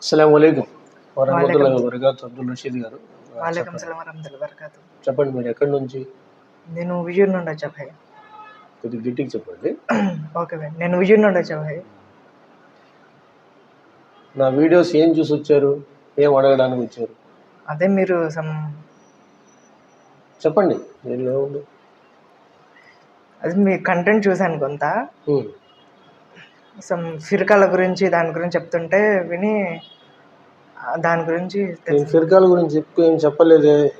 అస్సలం అయికం వరహమతుల్లాhi వబరకాతు. అబ్దుల్ రషీద్ గారు. వాలేకం సలాం వరహమతుల్లాhi వబరకాతు. చెప్పండి మీరు ఎక్కడి నుంచి? నేను విజయ్ నుండి వచ్చా భాయ్. కొద్దిగా గట్టిగా చెప్పండి. ఓకే భాయ్. నేను విజయ్ నుండి వచ్చా భాయ్. నా వీడియోస్ ఏం చూసి వచ్చారు? ఏం అడగడానికి వచ్చారు? అదే మీరు సమ్ చెప్పండి. దీనిలో ఏముంది? అది మీ కంటెంట్ చూశాను కొంత. సమ్ ఫిర్కాల గురించి దాని గురించి చెప్తుంటే విని దాని గురించి నేను ఫిర్కాల గురించి ఎక్కువ ఏం చెప్పలేదే.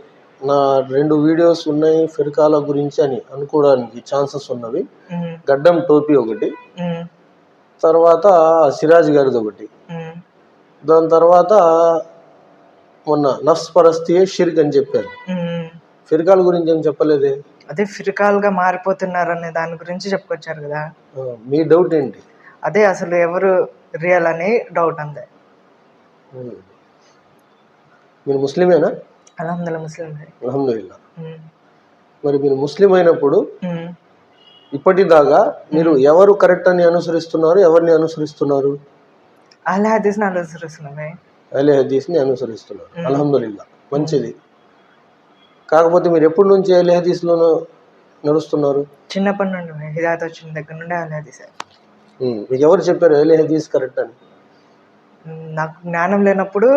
నా రెండు వీడియోస్ ఉన్నాయి ఫిర్కాల గురించి అని అనుకోవడానికి ఛాన్సెస్ ఉన్నవి. గడ్డం టోపీ ఒకటి. తర్వాత సిరాజ్ గారిది ఒకటి. దాని తర్వాత మొన్న నఫ్స్ పరస్తియే షిర్క్ అని చెప్పారు. ఫిర్కాల గురించి ఏం చెప్పలేదే? అదే ఫిర్కాలుగా మారిపోతున్నారు అనే దాని గురించి చెప్పుకొచ్చారు కదా. మీ డౌట్ ఏంటి? అదే అసలు ఎవరు రియల్ అని డౌట్ అందే ఉమ్. మీరు ముస్లిమేనా? అల్హమ్దుల్లా ముస్లిం ఉమ్, మరి మీరు ముస్లిం అయినప్పుడు. ఇప్పటిదాకా మీరు ఎవరు కరెక్ట్ అని అనుసరిస్తున్నారు ఎవరిని అనుసరిస్తున్నారు? అలా హదీస్ని భాయ్ అలే హదీస్ని అనుసరిస్తున్నారు. అల్హమ్దుల్లా మంచిది. కాకపోతే మీరు ఎప్పటి నుంచి అలే హదీస్లో నడుస్తున్నారు? చిన్నప్పటి నుండి హిదాయత్ వచ్చిన దగ్గర నుండి అలా హదీసే. మీకు ఎవరు చెప్పారు అలే హదీస్ కరెక్ట్ అని? నాకు జ్ఞానం లేనప్పుడు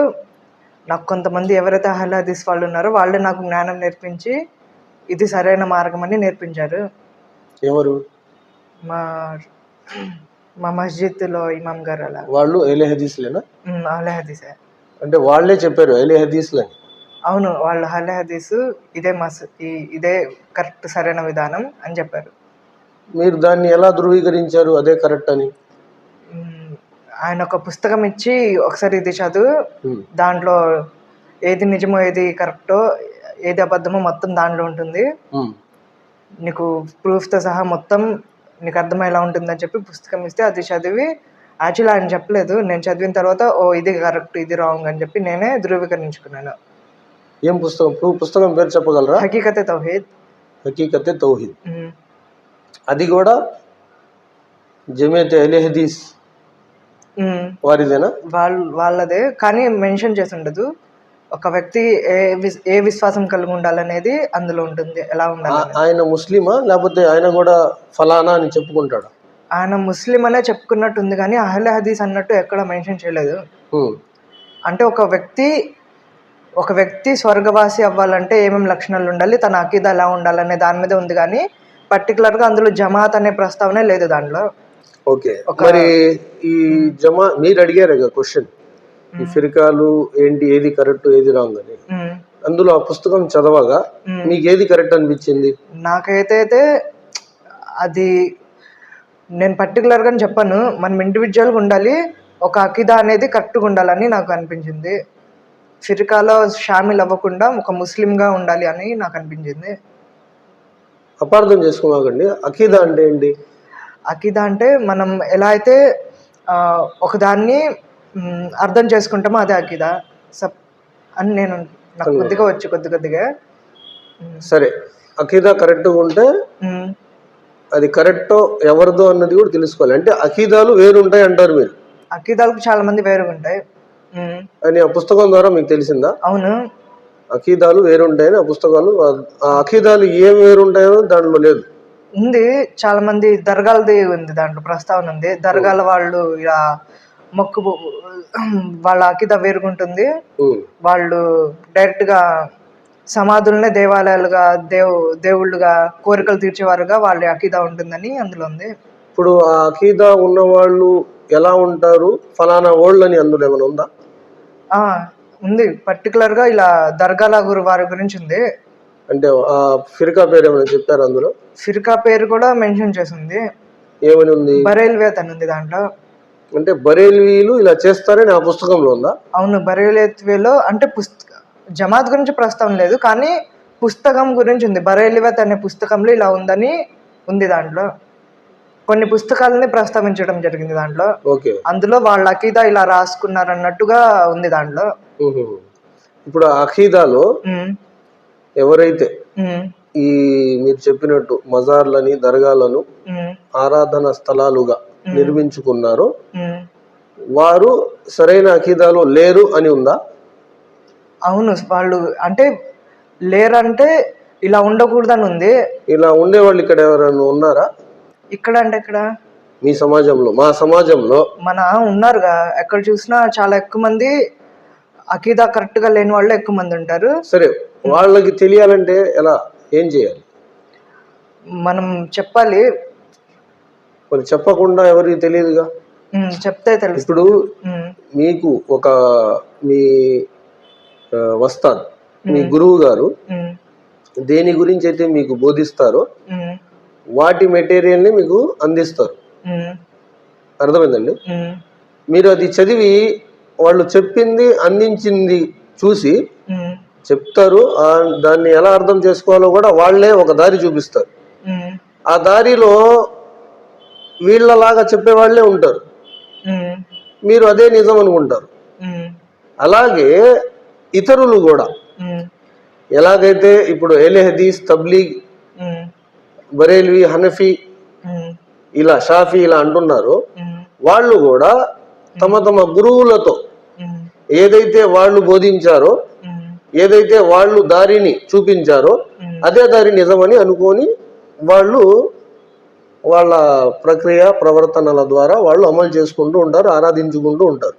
నాకు కొంతమంది ఎవరైతే అహల్ హదీస్ వాళ్ళు ఉన్నారో వాళ్ళే నాకు జ్ఞానం నేర్పించి ఇది సరైన మార్గం అని నేర్పించారు. ఎవరు? మా మా మస్జిద్లో ఇమాం గారు అలా. వాళ్ళు అలే హదీస్లేనా ఉమ్, అహ్లే హదీసే అంటే వాళ్ళే చెప్పారు అలే హదీస్లని అవును వాళ్ళు అహ్లే హదీస్ ఇదే మస్ ఈ- ఇదే కరెక్ట్ సరైన విధానం అని చెప్పారు. మీరు దాన్ని ఎలా ధృవీకరించారు? అదే కరెక్ట్ అని. ఆయన ఒక పుస్తకం ఇచ్చి ఒకసారి ఇది చదువు. దాంట్లో ఏది నిజమో ఏది కరెక్టో ఏది అబద్ధమో మొత్తం దాంట్లో ఉంటుంది. నీకు ప్రూఫ్తో సహా మొత్తం నీకు అర్థమయ్యేలా ఉంటుందని చెప్పి పుస్తకం ఇస్తే అది చదివి యాక్చువల్లీ ఆయన చెప్పలేదు. నేను చదివిన తర్వాత ఓ ఇది కరెక్ట్ ఇది రాంగ్ అని చెప్పి నేనే ధృవీకరించుకున్నాను. ఏం పుస్తకం? పుస్తకం పేరు చెప్పగలరా? హకీకతే తౌహీద్. హకీకతే తౌహీద్. అది కూడా జమియత్ అలీ హదీస్. ఉమ్, వారిదేనా? వాళ్ళ వాళ్ళదే. కానీ మెన్షన్ చేసి ఉండదు ఒక వ్యక్తి ఏ ఏ విశ్వాసం కలిగి ఉండాలనేది అందులో ఉంటుంది. ఎలా ఉండాలి ఆయన ముస్లిమా? లేకపోతే ఆయన కూడా ఫలానా అని చెప్పుకుంటాడు? ఆయన ముస్లిం అనే చెప్పుకున్నట్టు ఉంది కానీ అహ్లే హదీస్ అన్నట్టు ఎక్కడ మెన్షన్ చేయలేదు. అంటే ఒక వ్యక్తి ఒక వ్యక్తి స్వర్గవాసి అవ్వాలంటే ఏమేమి లక్షణాలు ఉండాలి తన అకీద ఎలా ఉండాలనే దాని మీద ఉంది కానీ పర్టికులర్గా అందులో జమాత్ అనే ప్రస్తావనే లేదు దాంట్లో. ఓకే. మరి ఈ జమా మీరు అడిగారు కదా క్వశ్చన్. ఈ ఫిరికాలు ఏంటి ఏది కరెక్ట్ ఏది రాంగ్ అని. అందులో ఆ పుస్తకం చదవగా. మీకు ఏది కరెక్ట్ అనిపించింది? నాకైతే అయితే అది నేను పర్టికులర్గా చెప్పాను. మనం ఇండివిజువల్గా ఉండాలి. ఒక అకీదా అనేది కరెక్ట్గా ఉండాలని నాకు అనిపించింది. ఫిరికాలో షామిల్ అవ్వకుండా ఒక ముస్లింగా ఉండాలి అని నాకు అనిపించింది. అపార్థం చేసుకోమాకండి అకీదా అంటే ఏంటి? అకీదా అంటే మనం ఎలా అయితే ఒకదాన్ని అర్థం చేసుకుంటామో అదే అకీదా సప్ అని నేను నాకు కొద్దిగా వచ్చు కొద్ది కొద్దిగా. సరే. అకీదా కరెక్ట్గా ఉంటే అది కరెక్టో ఎవరిదో అన్నది కూడా తెలుసుకోవాలి. అంటే అకీదాలు వేరుంటాయి అంటారు మీరు. అకీదాలకు చాలా మంది వేరుగా ఉంటాయి. అని ఆ పుస్తకం ద్వారా మీకు తెలిసిందా? అవును. అకీదాలు వేరుంటాయని ఆ పుస్తకాలు ఆ- అకీదాలు ఏం వేరుంటాయో దాంట్లో లేదు. ఉంది చాలా మంది దర్గాలది ఉంది దాంట్లో ప్రస్తావన ఉంది. దర్గాల వాళ్ళు ఇలా మొక్కు వాళ్ళ అకిద వేరుగుంటుంది. వాళ్ళు డైరెక్ట్గా సమాధులనే దేవాలయాలుగా దేవు దేవుళ్ళుగా కోరికలు తీర్చేవారుగా వాళ్ళ అకీద ఉంటుందని అందులో ఉంది. ఇప్పుడు ఆ అకీదా ఉన్న వాళ్ళు ఎలా ఉంటారు? ఫలానా ఓళ్ళు అని అందులో ఏమైనా ఉందా? ఉంది. పర్టికులర్గా ఇలా దర్గాల గురు వారి గురించి ఉంది. అంటే ఆ ఫిర్కా పేరు ఏమైనా చెప్పారు అందులో? ఫిర్కా పేరు కూడా మెన్షన్ చేసింది. ఏమని ఉంది? బరేల్వేత్ అని ఉంది దాంట్లో. అంటే బరేల్వీలు ఇలా చేస్తారని ఆ పుస్తకంలో ఉందా? అవును బరేలివేలో అంటే పుస్తక జమాత్ గురించి ప్రస్తావన లేదు కానీ పుస్తకం గురించి ఉంది. బరేలివత్ అనే పుస్తకంలో ఇలా ఉందని ఉంది దాంట్లో. కొన్ని పుస్తకాలని ప్రస్తావించడం జరిగింది దాంట్లో. ఓకే. అందులో వాళ్ళ అకీదా ఇలా రాసుకున్నారు అన్నట్టుగా ఉంది దాంట్లో. ఇప్పుడు ఉమ్, ఎవరైతే ఈ మీరు చెప్పినట్టు మజార్లని దర్గాలను ఆరాధన స్థలాలుగా నిర్మించుకున్నారో వారు సరైన అకీదాలో లేరు అని ఉందా? అవును వాళ్ళు అంటే లేరంటే ఇలా ఉండకూడదని ఉంది. ఇలా ఉండేవాళ్ళు ఇక్కడ ఎవరైనా ఉన్నారా? ఇక్కడ అంటే ఇక్కడ మీ సమాజంలో మా సమాజంలో మన ఉన్నారుగా ఎక్కడ చూసినా చాలా ఎక్కువ మంది అకీదా కరెక్ట్గా లేని వాళ్ళు ఎక్కువ మంది ఉంటారు. సరే వాళ్ళకి తెలియాలంటే ఎలా ఏం చేయాలి? మనం చెప్పాలి. మరి చెప్పకుండా ఎవరికి తెలియదుగా? చెప్తే తెలుసు. ఇప్పుడు మీకు ఒక మీ ఆ, వస్తాద్ మీ గురువు గారు దేని గురించి అయితే మీకు బోధిస్తారో వాటి మెటీరియల్ని మీకు అందిస్తారు. అర్థమైందండి? మీరు అది చదివి వాళ్ళు చెప్పింది అందించింది చూసి చెప్తారు. దాన్ని ఎలా అర్థం చేసుకోవాలో కూడా వాళ్ళే ఒక దారి చూపిస్తారు. ఆ దారిలో వీళ్ళలాగా చెప్పే వాళ్ళే ఉంటారు మీరు అదే నిజం అనుకుంటారు. అలాగే ఇతరులు కూడా. ఎలాగైతే ఇప్పుడు ఎలే హదీస్ తబ్లీగ్ బరేల్వి హనఫీ ఇలా షాఫీ ఇలా అంటున్నారు వాళ్ళు కూడా తమ తమ గురువులతో ఏదైతే వాళ్ళు బోధించారో ఏదైతే వాళ్ళు దారిని చూపించారో అదే దారి నిజమని అనుకొని వాళ్ళు వాళ్ళ ప్రక్రియ ప్రవర్తనల ద్వారా వాళ్ళు అమలు చేసుకుంటూ ఉంటారు ఆరాధించుకుంటూ ఉంటారు.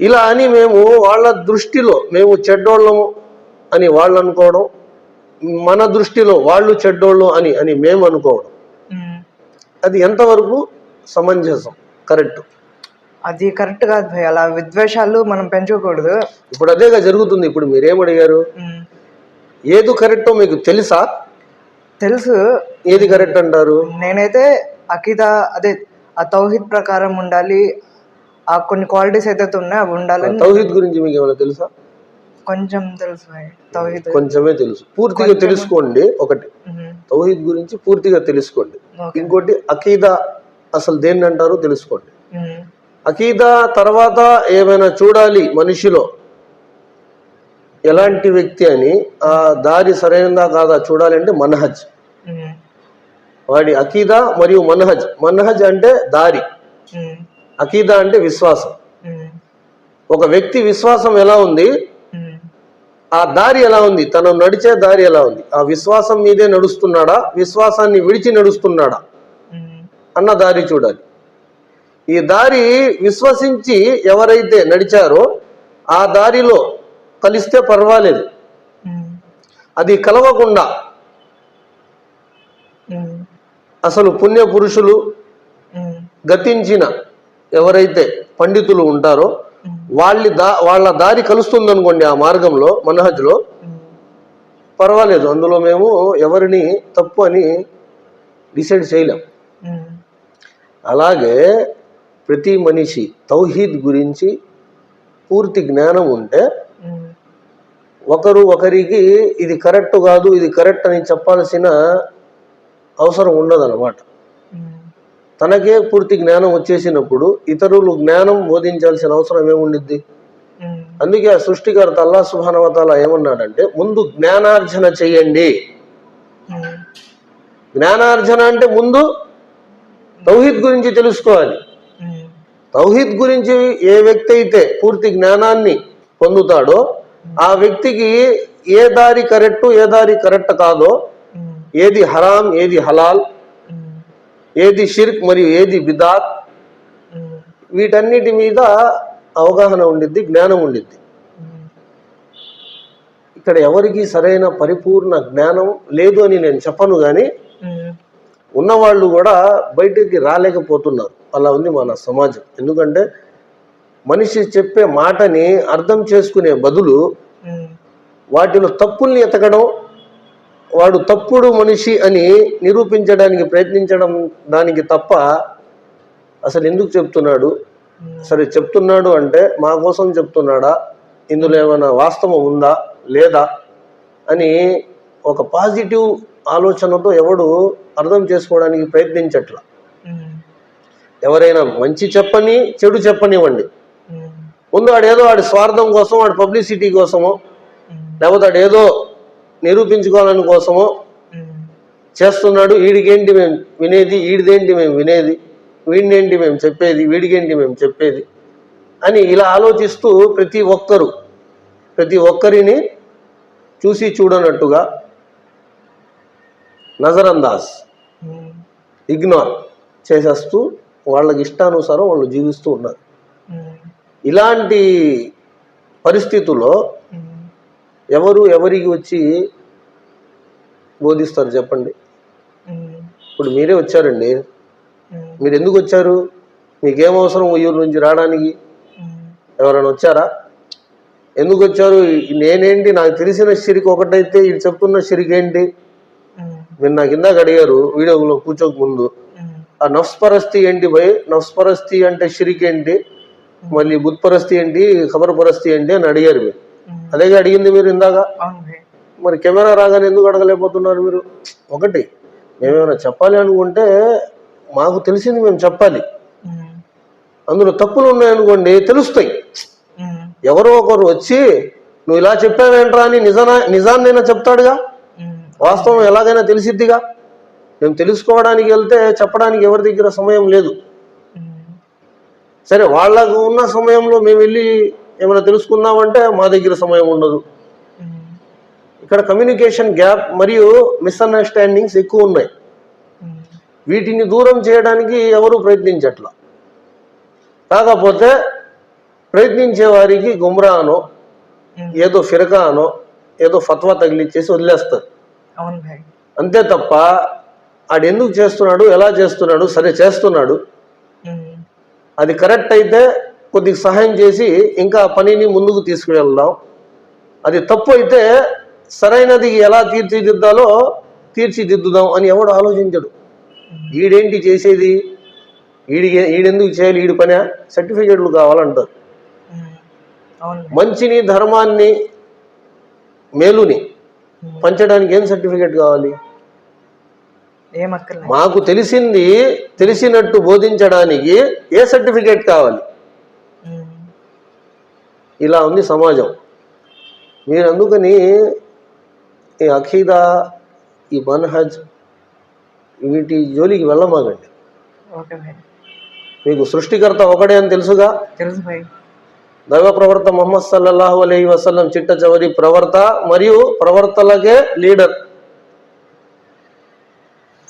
ఇలా అని మేము వాళ్ళ దృష్టిలో మేము చెడ్డోళ్ళము అని వాళ్ళు అనుకోవడం మన దృష్టిలో వాళ్ళు చెడ్డోళ్ళు అని అని మేము అనుకోవడం. అది ఎంతవరకు సమంజసం? కరెక్ట్. అది కరెక్ట్ కాదు భయ్ అలా విద్వేషాలు మనం పెంచుకోకూడదు ఇప్పుడు అదేగా జరుగుతుంది. ఇప్పుడు మీరేమడిగారు ఏది కరెక్టో మీకు తెలుసా? తెలుసు. ఏది కరెక్ట్ అంటారు? నేనైతే అకీదా అదే ఆ తౌహిద్ ప్రకారం ఉండాలి. ఆ కొన్ని క్వాలిటీస్ ఏదైతే ఉన్నాయో అవి ఉండాలని తౌహీద్ గురించి మీకు ఏమైనా తెలుసా? కొంచెం తెలుసు తౌహిద్ కొంచెమే తెలుసు. పూర్తిగా తెలుసుకోండి ఒకటి. తౌహీద్ గురించి పూర్తిగా తెలుసుకోండి. ఇంకోటి అకీదా అసలు దేన్ని అంటారో తెలుసుకోండి. అకీదా తర్వాత ఏమైనా చూడాలి మనిషిలో. ఎలాంటి వ్యక్తి అని ఆ దారి సరైనదా కాదా చూడాలంటే మనహజ్. ఉమ్, వాడి అకీదా మరియు మనహజ్. మనహజ్ అంటే దారి. అకీదా అంటే విశ్వాసం. ఒక వ్యక్తి విశ్వాసం ఎలా ఉంది? ఆ దారి ఎలా ఉంది? తను నడిచే దారి ఎలా ఉంది? ఆ విశ్వాసం మీదే నడుస్తున్నాడా? విశ్వాసాన్ని విడిచి నడుస్తున్నాడా? అన్న దారి చూడాలి. ఈ దారి విశ్వసించి ఎవరైతే నడిచారో ఆ దారిలో కలిస్తే పర్వాలేదు. అది కలవకుండా. అసలు పుణ్య పురుషులు గతించిన ఎవరైతే పండితులు ఉంటారో వాళ్ళ దా వాళ్ళ దారి కలుస్తుందనుకోండి ఆ మార్గంలో మనహజ్లో. పర్వాలేదు. అందులో మేము ఎవరిని తప్పు అని డిసైడ్ చేయలేం. అలాగే ప్రతి మనిషి తౌహీద్ గురించి పూర్తి జ్ఞానం ఉంటే ఒకరు ఒకరికి ఇది కరెక్ట్ కాదు ఇది కరెక్ట్ అని చెప్పాల్సిన అవసరం ఉండదన్నమాట. తనకే పూర్తి జ్ఞానం వచ్చేసినప్పుడు ఇతరులు జ్ఞానం బోధించాల్సిన అవసరం ఏముండిద్ది? అందుకే ఆ సృష్టికర్త అల్లా సుభానవతాల ఏమన్నాడంటే ముందు జ్ఞానార్జన చెయ్యండి జ్ఞానార్జన అంటే ముందు తౌహీద్ గురించి తెలుసుకోవాలి. తౌహీద్ గురించి ఏ వ్యక్తి అయితే పూర్తి జ్ఞానాన్ని పొందుతాడో ఆ వ్యక్తికి ఏ దారి కరెక్ట్ ఏ దారి కరెక్ట్ కాదో ఏది హరాం ఏది హలాల్ ఏది షిర్క్ మరియు ఏది బిదాత్ వీటన్నిటి మీద అవగాహన ఉండిద్ది జ్ఞానం ఉండిద్ది. ఇక్కడ ఎవరికి సరైన పరిపూర్ణ జ్ఞానం లేదు అని నేను చెప్పను కానీ ఉన్నవాళ్ళు కూడా బయటికి రాలేకపోతున్నారు. అలా ఉంది మన సమాజం. ఎందుకంటే మనిషి చెప్పే మాటని అర్థం చేసుకునే బదులు వాటిలో తప్పుల్ని ఎతకడం వాడు తప్పుడు మనిషి అని నిరూపించడానికి ప్రయత్నించడం దానికి తప్ప అసలు ఎందుకు చెప్తున్నాడు? సరే చెప్తున్నాడు అంటే మా కోసం చెప్తున్నాడా? ఇందులో ఏమైనా వాస్తవం ఉందా? లేదా? అని ఒక పాజిటివ్ ఆలోచనతో ఎవడు అర్థం చేసుకోవడానికి ప్రయత్నించట్ల. ఎవరైనా మంచి చెప్పని చెడు చెప్పనివ్వండి. ముందు వాడేదో వాడి స్వార్థం కోసం వాడి పబ్లిసిటీ కోసమో లేకపోతే వాడు ఏదో నిరూపించుకోవాలని కోసమో చేస్తున్నాడు వీడికేంటి మేము వినేది వీడిదేంటి మేము వినేది వీడినేంటి మేము చెప్పేది వీడికేంటి మేము చెప్పేది అని ఇలా ఆలోచిస్తూ ప్రతి ఒక్కరు ప్రతి ఒక్కరిని చూసి చూడనట్టుగా నజరందాజ్. ఉమ్, ఇగ్నోర్ చేసేస్తూ వాళ్ళకి ఇష్టానుసారం వాళ్ళు జీవిస్తూ ఉన్నారు. ఉమ్, ఇలాంటి పరిస్థితుల్లో ఉమ్, ఎవరు ఎవరికి వచ్చి బోధిస్తారు చెప్పండి? ఇప్పుడు మీరే వచ్చారండి. మీరు ఎందుకు వచ్చారు? మీకేం అవసరం ఊరు నుంచి రావడానికి? ఎవరైనా వచ్చారా? ఎందుకు వచ్చారు? నేనేంటి? నాకు తెలిసిన షిరికి ఒకటైతే ఇది చెప్తున్న ఉమ్, మీరు నాకు ఇందాక అడిగారు వీడియోలో కూర్చోక ముందు. ఆ నఫ్స్ పరస్తి ఏంటి భయ్? నఫ్స్ పరస్తి అంటే షిరికి ఏంటి? మళ్ళీ బుత్ పరస్తి ఏంటి? ఖబర్ పరస్తి ఏంటి అని అడిగారు మీరు. అదేగా అడిగింది మీరు ఇందాక? మరి కెమెరా రాగానే ఎందుకు అడగలేకపోతున్నారు మీరు? ఒకటి మేమేమైనా చెప్పాలి అనుకుంటే మాకు తెలిసింది మేము చెప్పాలి. అందులో తప్పులు ఉన్నాయనుకోండి తెలుస్తాయి. ఎవరో ఒకరు వచ్చి నువ్వు ఇలా చెప్పావేంట్రా అని నిజానా నిజాన్నైనా చెప్తాడుగా? వాస్తవం ఎలాగైనా తెలిసిద్దిగా. మేము తెలుసుకోవడానికి వెళ్తే చెప్పడానికి ఎవరి దగ్గర సమయం లేదు. సరే వాళ్ళకు ఉన్న సమయంలో మేము వెళ్ళి ఏమైనా తెలుసుకుందామంటే మా దగ్గర సమయం ఉండదు. ఇక్కడ కమ్యూనికేషన్ గ్యాప్ మరియు మిస్అండర్స్టాండింగ్స్ ఎక్కువ ఉన్నాయి. వీటిని దూరం చేయడానికి ఎవరు ప్రయత్నించట్లా. కాకపోతే ప్రయత్నించే వారికి గుమ్రానో ఏదో ఫిరకానో ఏదో ఫత్వా తగిలిచ్చేసి వదిలేస్తారు. అంతే తప్ప ఆడు ఎందుకు చేస్తున్నాడు ఎలా చేస్తున్నాడు సరే చేస్తున్నాడు. అది కరెక్ట్ అయితే కొద్దిగా సహాయం చేసి ఇంకా పనిని ముందుకు తీసుకువెళ్దాం. అది తప్పు అయితే సరైనది ఎలా తీర్చిదిద్దాలో తీర్చిదిద్దుదాం అని ఎవడు ఆలోచించడు. ఈడేంటి చేసేది? ఈడి ఈడెందుకు చేయాలి? ఈడి పని? సర్టిఫికేట్లు కావాలంటారు. మంచిని ధర్మాన్ని మేలుని పంచడానికి ఏం సర్టిఫికేట్ కావాలి? మాకు తెలిసింది తెలిసినట్టు బోధించడానికి ఏ సర్టిఫికేట్ కావాలి? ఉమ్, ఇలా ఉంది సమాజం. మీరు అందుకని ఈ అఖీదా ఈ మన్హజ్ వీటి జోలికి వెళ్ళమాగండి మీకు సృష్టికర్త ఒకడే అని తెలుసుగా? తెలుసు దైవ ప్రవర్త మొహమ్మద్ సల్లల్లాహు అలైహి వసల్లం చిట్ట చివరి ప్రవర్త మరియు ప్రవర్తలకే లీడర్.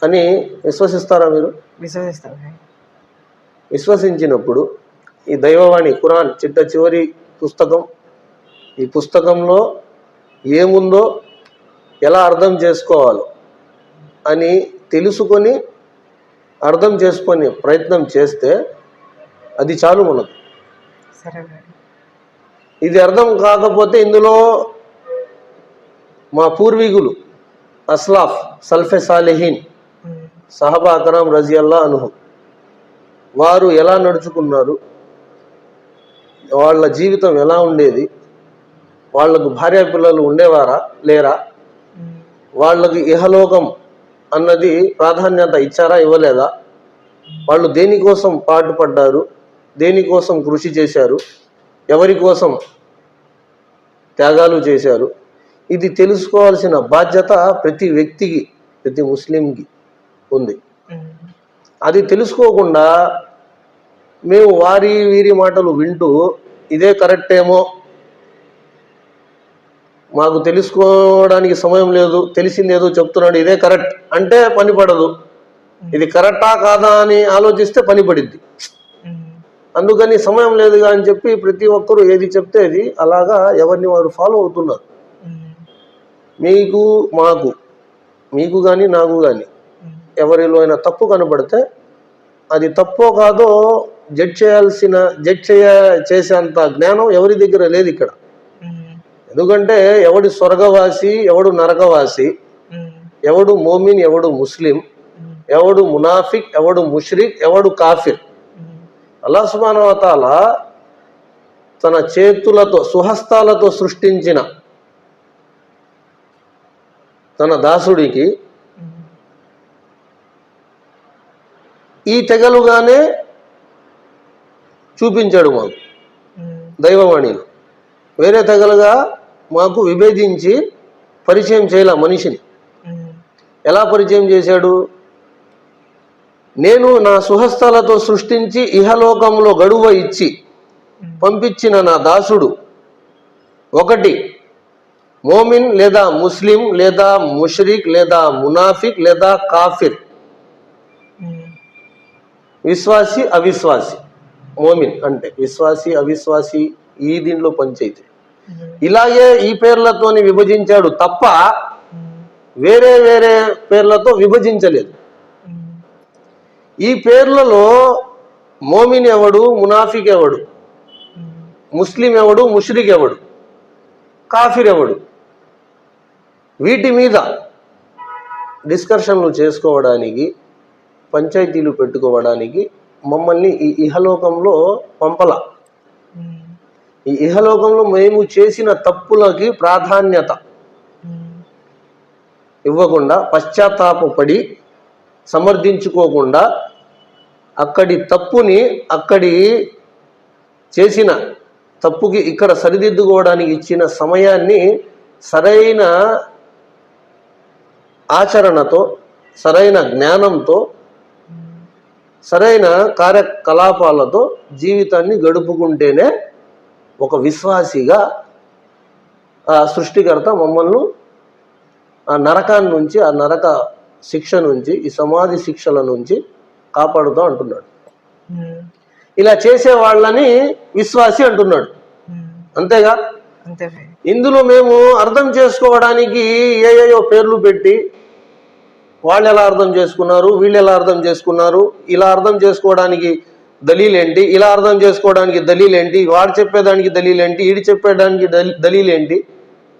అని విశ్వసిస్తారా మీరు? విశ్వసిస్తాను విశ్వసించినప్పుడు ఈ దైవవాణి ఖురాన్ చిట్ట చివరి పుస్తకం ఈ పుస్తకంలో ఏముందో ఎలా అర్థం చేసుకోవాలో అని తెలుసుకొని అర్థం చేసుకొని ప్రయత్నం చేస్తే అది చాలు మనకు. సరే ఇది అర్థం కాకపోతే ఇందులో మా పూర్వీకులు అస్లాఫ్ సల్ఫె సాలెహీన్ సహబా అకరాం రజియల్లా అనుహు. వారు ఎలా నడుచుకున్నారు? వాళ్ళ జీవితం ఎలా ఉండేది? వాళ్ళకు భార్య పిల్లలు ఉండేవారా? లేరా? వాళ్ళకి ఇహలోకం అన్నది ప్రాధాన్యత ఇచ్చారా? ఇవ్వలేదా? వాళ్ళు దేనికోసం పాటుపడ్డారు? దేనికోసం కృషి చేశారు? ఎవరి కోసం త్యాగాలు చేశారు? ఇది తెలుసుకోవాల్సిన బాధ్యత ప్రతి వ్యక్తికి ప్రతి ముస్లింకి ఉంది. అది తెలుసుకోకుండా మేము వారి వీరి మాటలు వింటూ ఇదే కరెక్ట్ ఏమో మాకు తెలుసుకోవడానికి సమయం లేదు తెలిసింది ఏదో చెప్తున్నాడు ఇదే కరెక్ట్ అంటే పని పడదు. ఇది కరెక్టా కాదా అని ఆలోచిస్తే పని పడిద్ది. అందుకని సమయం లేదుగా అని చెప్పి ప్రతి ఒక్కరూ ఏది చెప్తే అది. అలాగా ఎవరిని వారు ఫాలో అవుతున్నారు. మీకు మాకు మీకు కానీ నాకు కానీ ఎవరిలో అయినా తప్పు కనబడితే అది తప్పో కాదో జడ్జ్ చేయాల్సిన జడ్జ్ చేయ చేసేంత జ్ఞానం ఎవరి దగ్గర లేదు ఇక్కడ. ఎందుకంటే ఎవడు స్వర్గవాసి ఎవడు నరకవాసి ఎవడు మోమిన్ ఎవడు ముస్లిం ఎవడు మునాఫిక్ ఎవడు ముష్రిక్ ఎవడు కాఫిర్. ఉమ్, అల్లా సుబానవతాల తన చేతులతో సుహస్తాలతో సృష్టించిన తన దాసుడికి ఈ తెగలుగానే చూపించాడు మాకు దైవవాణిలో. వేరే తెగలుగా మాకు విభేదించి పరిచయం చేయాల మనిషిని. ఎలా పరిచయం చేశాడు? నేను నా సుహస్తాలతో సృష్టించి ఇహలోకంలో గడువ ఇచ్చి పంపించిన నా దాసుడు ఒకటి మోమిన్ లేదా ముస్లిం లేదా ముష్రిక్ లేదా మునాఫిక్ లేదా కాఫిర్. విశ్వాసి అవిశ్వాసి. మోమిన్ అంటే విశ్వాసి అవిశ్వాసి ఈ దీనిలో పంచైతే. ఇలాగే ఈ పేర్లతోని విభజించాడు తప్ప వేరే వేరే పేర్లతో విభజించలేదు. ఈ పేర్లలో మోమిన్ ఎవడు మునాఫిక్ ఎవడు? ముస్లిం ఎవడు ముష్రిక్ ఎవడు? కాఫిర్ ఎవడు? వీటి మీద డిస్కషన్లు చేసుకోవడానికి పంచాయతీలు పెట్టుకోవడానికి మమ్మల్ని ఈ ఇహలోకంలో పంపల. ఈ ఇహలోకంలో మేము చేసిన తప్పులకి ప్రాధాన్యత. ఇవ్వకుండా పశ్చాత్తాపడి సమర్థించుకోకుండా అక్కడి తప్పుని అక్కడి చేసిన తప్పుకి ఇక్కడ సరిదిద్దుకోవడానికి ఇచ్చిన సమయాన్ని సరైన ఆచరణతో సరైన జ్ఞానంతో సరైన కార్యకలాపాలతో జీవితాన్ని గడుపుకుంటేనే ఒక విశ్వాసిగా ఆ సృష్టికర్త మమ్మల్ని ఆ నరకాన్ని నుంచి ఆ నరక శిక్ష నుంచి ఈ సమాధి శిక్షల నుంచి కాపాడుతూ అంటున్నాడు. ఇలా చేసే వాళ్ళని విశ్వాసి అంటున్నాడు. అంతేగా. ఇందులో మేము అర్థం చేసుకోవడానికి ఏయేయో పేర్లు పెట్టి వాళ్ళు ఎలా అర్థం చేసుకున్నారు వీళ్ళు ఎలా అర్థం చేసుకున్నారు ఇలా అర్థం చేసుకోవడానికి దలీలేంటి ఇలా అర్థం చేసుకోవడానికి దలీలేంటి వాడు చెప్పేదానికి దలీలేంటి ఈడు చెప్పేదానికి దలి- దలీలేంటి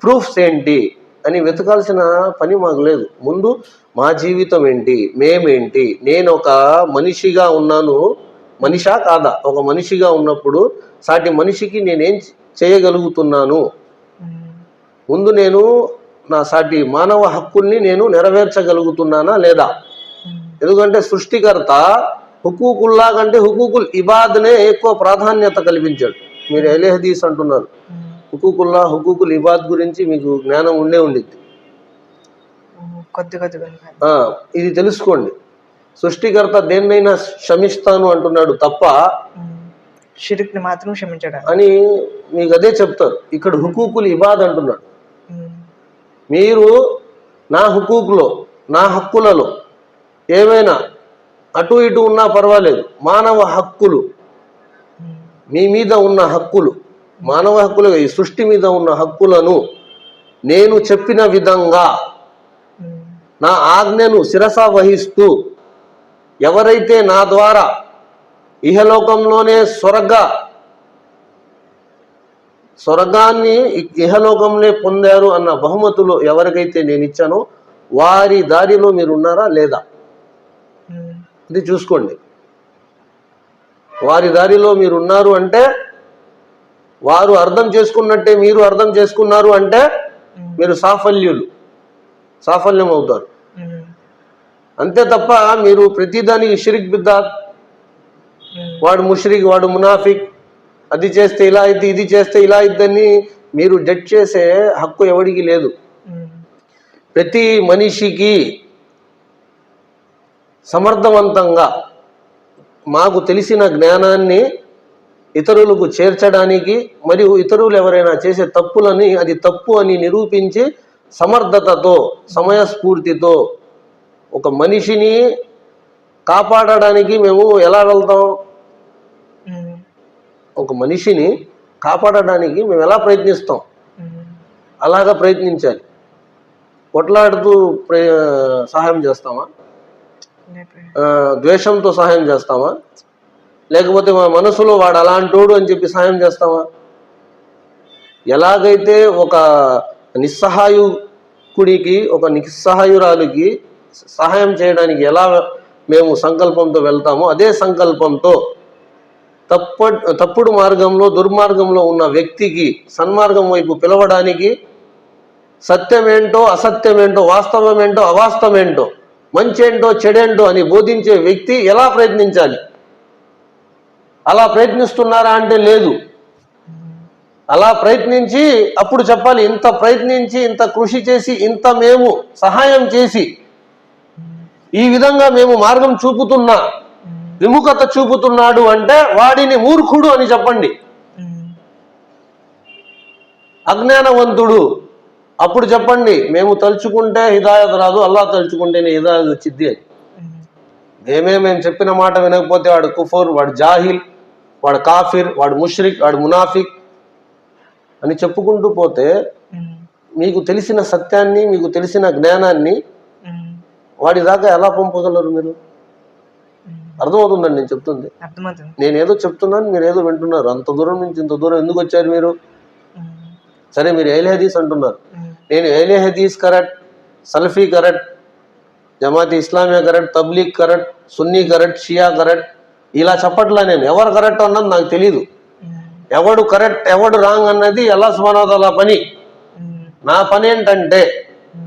ప్రూఫ్స్ ఏంటి? అని వెతకాల్సిన పని మాకు లేదు. ముందు మా జీవితం ఏంటి? మేమేంటి? నేను ఒక మనిషిగా ఉన్నాను. మనిషా కాదా? ఒక మనిషిగా ఉన్నప్పుడు సాటి మనిషికి నేనేం చేయగలుగుతున్నాను? ముందు నేను నా సాటి మానవ హక్కుల్ని నేను నెరవేర్చగలుగుతున్నానా లేదా? ఎందుకంటే సృష్టికర్త హుకూకుల్లా కంటే హుకూకుల్ ఇబాద్నే ఎక్కువ ప్రాధాన్యత కల్పించాడు మీరు ఎలేహదీస్ అంటున్నారు. హుకూకుల్లా హుకూకుల్ ఇబాద్ గురించి మీకు జ్ఞానం ఉండే ఉండిద్ది. ఇది తెలుసుకోండి. సృష్టికర్త దేన్నైనా క్షమిస్తాను అంటున్నాడు తప్ప షిరిక్ని మాత్రం క్షమించడా? అని మీకు అదే చెప్తారు. ఇక్కడ హుకూకుల్ ఇబాద్ అంటున్నాడు. మీరు నా హుకూకులో నా హక్కులలో ఏమైనా అటు ఇటు ఉన్నా పర్వాలేదు. మానవ హక్కులు మీ మీద ఉన్న హక్కులు మానవ హక్కులు ఈ సృష్టి మీద ఉన్న హక్కులను నేను చెప్పిన విధంగా నా ఆజ్ఞను శిరస వహిస్తూ ఎవరైతే నా ద్వారా ఇహలోకంలోనే స్వర్గ స్వర్గాన్ని ఇహలోకంలో పొందారు అన్న బహుమతులు ఎవరికైతే నేను ఇచ్చానో వారి దారిలో మీరు ఉన్నారా లేదా? ఇది చూసుకోండి. వారి దారిలో మీరు ఉన్నారు అంటే వారు అర్థం చేసుకున్నట్టే మీరు అర్థం చేసుకున్నారు అంటే మీరు సాఫల్యులు. సాఫల్యం అవుతారు. అంతే తప్ప మీరు ప్రతిదానికి షిరిక్ బిద్దాత్ ఉమ్, వాడు ముష్రిక్ వాడు మునాఫిక్ అది చేస్తే ఇలా అయితే ఇది చేస్తే ఇలా అయిద్దని మీరు జడ్జ్ చేసే హక్కు ఎవడికి లేదు. ప్రతి మనిషికి సమర్థవంతంగా మాకు తెలిసిన జ్ఞానాన్ని ఇతరులకు చేర్చడానికి మరియు ఇతరులు ఎవరైనా చేసే తప్పులని అది తప్పు అని నిరూపించి సమర్థతతో సమయస్ఫూర్తితో ఒక మనిషిని కాపాడడానికి మేము ఎలా వెళ్తాం? ఒక మనిషిని కాపాడడానికి మేము ఎలా ప్రయత్నిస్తాం? అలాగా ప్రయత్నించాలి. కొట్లాడుతూ సహాయం చేస్తామా? ద్వేషంతో సహాయం చేస్తామా? లేకపోతే మా మనసులో వాడు అలాంటోడు అని చెప్పి సహాయం చేస్తామా ఎలాగైతే ఒక నిస్సహాయుకుడికి ఒక నిస్సహాయురాలికి సహాయం చేయడానికి ఎలా మేము సంకల్పంతో వెళ్తామో అదే సంకల్పంతో తప్ప తప్పుడు మార్గంలో దుర్మార్గంలో ఉన్న వ్యక్తికి సన్మార్గం వైపు పిలవడానికి సత్యమేంటో అసత్యమేంటో వాస్తవమేంటో అవాస్తవమేంటో మంచేంటో చెడేంటో అని బోధించే వ్యక్తి ఎలా ప్రయత్నించాలి? అలా ప్రయత్నిస్తున్నారా అంటే లేదు. అలా ప్రయత్నించి అప్పుడు చెప్పాలి ఇంత ప్రయత్నించి ఇంత కృషి చేసి ఇంత మేము సహాయం చేసి ఈ విధంగా మేము మార్గం చూపుతున్నా విముఖత చూపుతున్నాడు అంటే వాడిని మూర్ఖుడు అని చెప్పండి. అజ్ఞానవంతుడు అప్పుడు చెప్పండి మేము తలుచుకుంటే హిదాయత్ రాదు అల్లా తలుచుకుంటేనే హిదాయత్ వచ్చింది అని. మేమే మేము చెప్పిన మాట వినకపోతే వాడు కుఫోర్ వాడు జాహిల్ వాడు కాఫిర్ వాడు ముష్రిక్ వాడు మునాఫిక్ అని చెప్పుకుంటూ పోతే మీకు తెలిసిన సత్యాన్ని మీకు తెలిసిన జ్ఞానాన్ని వాడి దాకా ఎలా పంపగలరు మీరు? అర్థమవుతుందండి నేను చెప్తుంది. నేను ఏదో చెప్తున్నాను మీరు ఏదో వింటున్నారు. అంత దూరం నుంచి ఇంత దూరం ఎందుకు వచ్చారు మీరు? సరే మీరు ఏలే హదీస్ అంటున్నారు. నేను ఏలే హదీస్ కరెక్ట్ సల్ఫీ కరెక్ట్ జమాతి ఇస్లామియా కరెక్ట్ తబ్లీగ్ కరెక్ట్ సున్నీ కరెక్ట్ షియా కరెక్ట్ ఇలా చెప్పట్లా నేను. ఎవరు కరెక్ట్ అన్నది నాకు తెలియదు ఎవడు కరెక్ట్ ఎవడు రాంగ్ అన్నది ఎలా సుమానాదాల పని. నా పని ఏంటంటే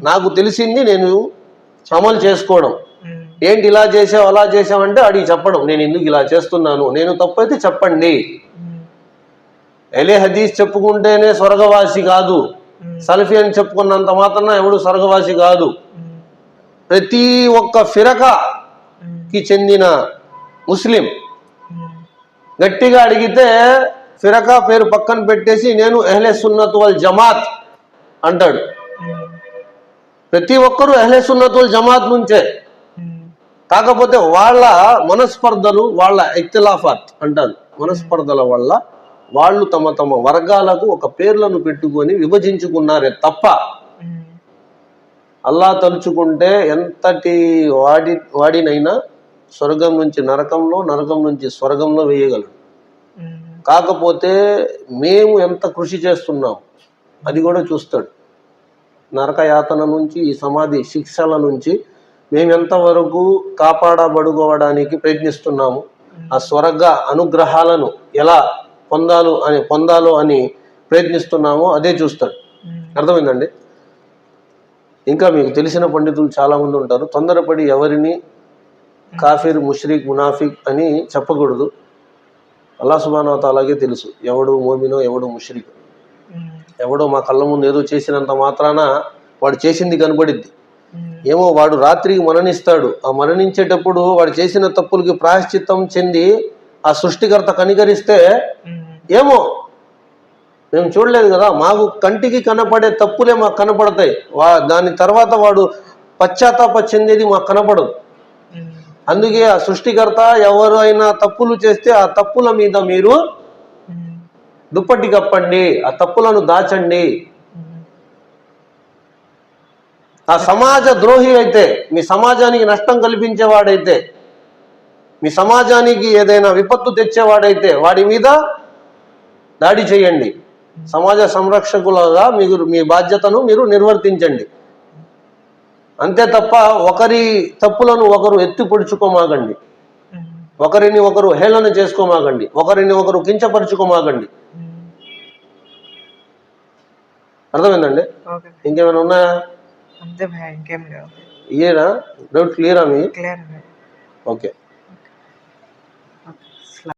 నాకు తెలిసింది నేను అమలు చేసుకోవడం. ఏంటి ఇలా చేసావు అలా చేసావంటే అడిగి చెప్పడం. నేను ఎందుకు ఇలా చేస్తున్నాను? నేను తప్పైతే చెప్పండి. ఎలే హదీస్ చెప్పుకుంటేనే స్వర్గవాసి కాదు. సల్ఫీ అని చెప్పుకున్నంత మాత్రాన ఎవడు స్వర్గవాసి కాదు. ప్రతి ఒక్క ఫిరకాకి చెందిన ముస్లిం. గట్టిగా అడిగితే ఫిరకా పేరు పక్కన పెట్టేసి నేను ఎహ్లే సున్నత్ వల్ జమాత్ అంటాడు. ప్రతి ఒక్కరూ ఎహ్లే సున్నత్ వల్ జమాత్ నుంచే. కాకపోతే వాళ్ళ మనస్పర్ధలు వాళ్ళ ఇఖ్తిలాఫాత్ అంటారు. మనస్పర్ధల వల్ల వాళ్ళు తమ తమ వర్గాలకు ఒక పేర్లను పెట్టుకొని విభజించుకున్నారే తప్ప అల్లా తలుచుకుంటే ఎంతటి వాడి వాడినైనా స్వర్గం నుంచి నరకంలో నరకం నుంచి స్వర్గంలో వేయగలడు. కాకపోతే మేము ఎంత కృషి చేస్తున్నాం అది కూడా చూస్తాడు. నరక యాతన నుంచి ఈ సమాధి శిక్షల నుంచి మేము ఎంతవరకు కాపాడబడుకోవడానికి ప్రయత్నిస్తున్నాము ఆ స్వర్గ అనుగ్రహాలను ఎలా పొందాలు అని పొందాలో అని ప్రయత్నిస్తున్నామో అదే చూస్తాడు. అర్థమైందండి? ఇంకా మీకు తెలిసిన పండితులు చాలా మంది ఉంటారు. తొందరపడి ఎవరిని కాఫీర్ ముష్రిక్ మునాఫిక్ అని చెప్పకూడదు. అల్లా సుబానవత అలాగే తెలుసు. ఎవడు మోమినో ఎవడు ముష్రిక్. ఎవడో మా కళ్ళ ముందు ఏదో చేసినంత మాత్రాన వాడు చేసింది కనబడిద్ది. ఏమో వాడు రాత్రికి మరణిస్తాడు. ఆ మరణించేటప్పుడు వాడు చేసిన తప్పులకి ప్రాయశ్చిత్తం చెంది ఆ సృష్టికర్త కనికరిస్తే ఏమో? మేము చూడలేదు కదా మాకు కంటికి కనపడే తప్పులే మాకు కనపడతాయి. వా దాని తర్వాత వాడు పశ్చాత్తాప చెందేది మాకు కనపడదు. అందుకే ఆ సృష్టికర్త ఎవరు అయినా తప్పులు చేస్తే ఆ తప్పుల మీద మీరు దుప్పటి కప్పండి ఆ తప్పులను దాచండి. ఆ సమాజ ద్రోహి అయితే మీ సమాజానికి నష్టం కల్పించేవాడైతే మీ సమాజానికి ఏదైనా విపత్తు తెచ్చేవాడైతే వాడి మీద దాడి చేయండి. సమాజ సంరక్షకులుగా మీరు మీ బాధ్యతను మీరు నిర్వర్తించండి. అంతే తప్ప ఒకరి తప్పులను ఒకరు ఎత్తి పొడుచుకోమాగండి ఒకరిని ఒకరు హేళన చేసుకోమాగండి ఒకరిని ఒకరు కించపరుచుకోమాగండి అర్థమైందండి? ఇంకేమైనా ఉన్నాయా? ఇయేనా డౌట్ క్లియరా మీ? ఓకే.